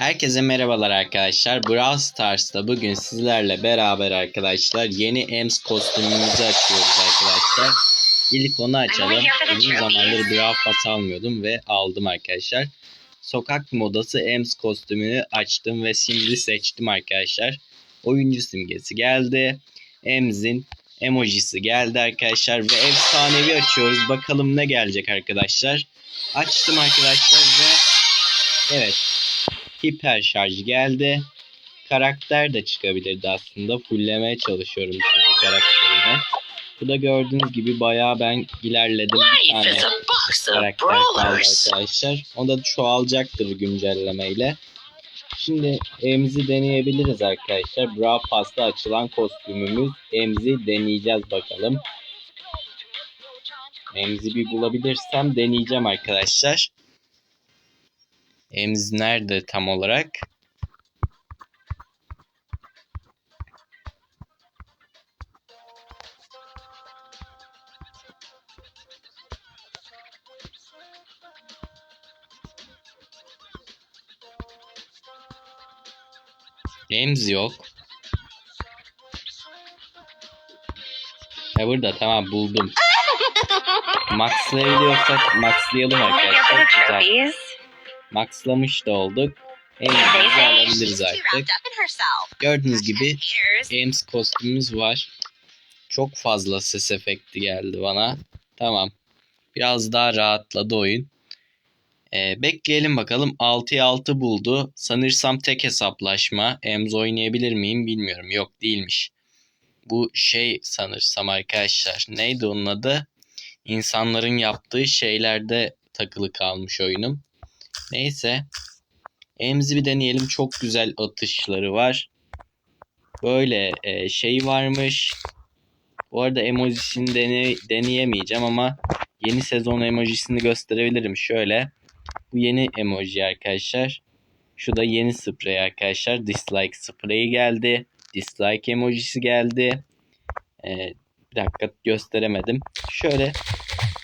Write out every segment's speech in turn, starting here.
Herkese merhabalar arkadaşlar. Brawl Stars'ta bugün sizlerle beraber arkadaşlar yeni Ems kostümümüzü açıyoruz arkadaşlar. İlk onu açalım. Uzun zamandır Brawl Pass almıyordum ve aldım arkadaşlar. Sokak modası Ems kostümünü açtım ve şimdi seçtim arkadaşlar. Oyuncu simgesi geldi. Ems'in emojisi geldi arkadaşlar ve efsanevi açıyoruz. Bakalım ne gelecek arkadaşlar. Açtım arkadaşlar ve evet hiper şarj geldi. Karakter de çıkabilirdi aslında. Fulllemeye çalışıyorum çünkü karakterimi. Bu da gördüğünüz gibi bayağı ben ilerledim. Bir tane karakter kaldı arkadaşlar. O da çoğalacaktır güncellemeyle. Şimdi Emzi deneyebiliriz arkadaşlar. Brawl Pass'ta açılan kostümümüz Emzi deneyeceğiz bakalım. Emzi bir bulabilirsem deneyeceğim arkadaşlar. Emz nerede tam olarak? Emz yok. Ha burada tamam buldum. Maxlayabiliyorsak maxlayalım arkadaşlar. Güzel. Maxlamış da olduk. Say alabiliriz artık. Gördüğünüz gibi. Ames kostümümüz var. Çok fazla ses efekti geldi bana. Tamam. Biraz daha rahatladı oyun. Ee, bekleyelim bakalım. 6'ya 6 buldu. Sanırsam tek hesaplaşma. Ems oynayabilir miyim bilmiyorum. Yok değilmiş. Bu şey sanırsam arkadaşlar. Neydi onun adı? İnsanların yaptığı şeylerde takılı kalmış oyunum. Neyse. Ems'i bir deneyelim. Çok güzel atışları var. Böyle e, şey varmış. Bu arada emojisini dene, deneyemeyeceğim ama yeni sezon emojisini gösterebilirim. Şöyle. Bu yeni emoji arkadaşlar. Şu da yeni sprey arkadaşlar. Dislike spreyi geldi. Dislike emojisi geldi. E, bir dakika gösteremedim. Şöyle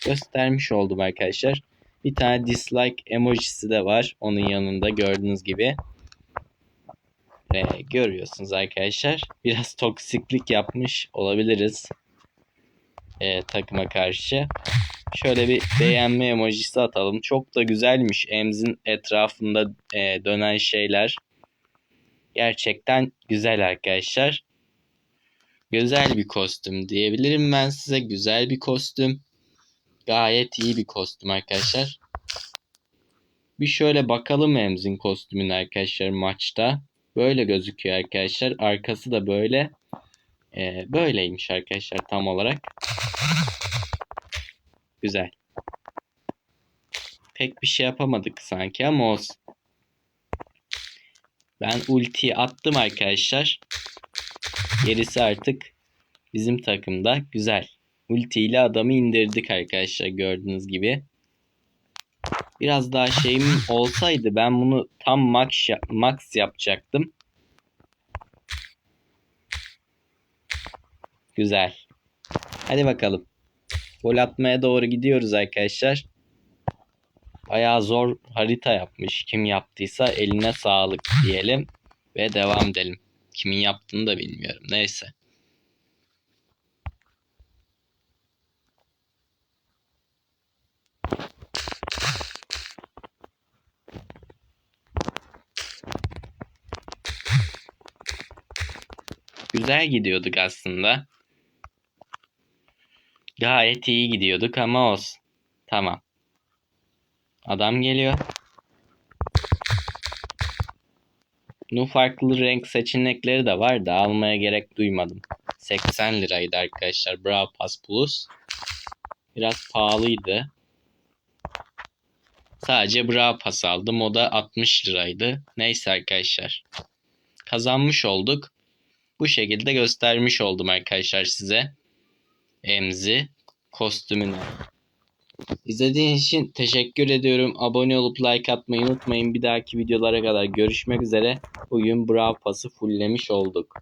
göstermiş oldum arkadaşlar. Bir tane dislike emojisi de var. Onun yanında gördüğünüz gibi. Ee, görüyorsunuz arkadaşlar. Biraz toksiklik yapmış olabiliriz. Ee, takıma karşı. Şöyle bir beğenme emojisi atalım. Çok da güzelmiş. Emz'in etrafında e, dönen şeyler. Gerçekten güzel arkadaşlar. Güzel bir kostüm diyebilirim ben size. Güzel bir kostüm. Gayet iyi bir kostüm arkadaşlar. Bir şöyle bakalım Emz'in kostümüne arkadaşlar maçta. Böyle gözüküyor arkadaşlar. Arkası da böyle. Ee, böyleymiş arkadaşlar tam olarak. Güzel. Pek bir şey yapamadık sanki ama olsun. Ben ultiyi attım arkadaşlar. Gerisi artık bizim takımda. Güzel. Ulti ile adamı indirdik arkadaşlar gördüğünüz gibi. Biraz daha şeyim olsaydı ben bunu tam max, max yapacaktım. Güzel. Hadi bakalım. Gol atmaya doğru gidiyoruz arkadaşlar. Bayağı zor harita yapmış. Kim yaptıysa eline sağlık diyelim. Ve devam edelim. Kimin yaptığını da bilmiyorum. Neyse. Güzel gidiyorduk aslında. Gayet iyi gidiyorduk ama olsun. Tamam. Adam geliyor. Bu farklı renk seçenekleri de var da almaya gerek duymadım. 80 liraydı arkadaşlar Brawl Pass Plus. Biraz pahalıydı. Sadece Brawl Pass aldım. O da 60 liraydı. Neyse arkadaşlar. Kazanmış olduk. Bu şekilde göstermiş oldum arkadaşlar size. Emzi kostümünü. İzlediğiniz için teşekkür ediyorum. Abone olup like atmayı unutmayın. Bir dahaki videolara kadar görüşmek üzere. Bugün Brawl Pass'ı fulllemiş olduk.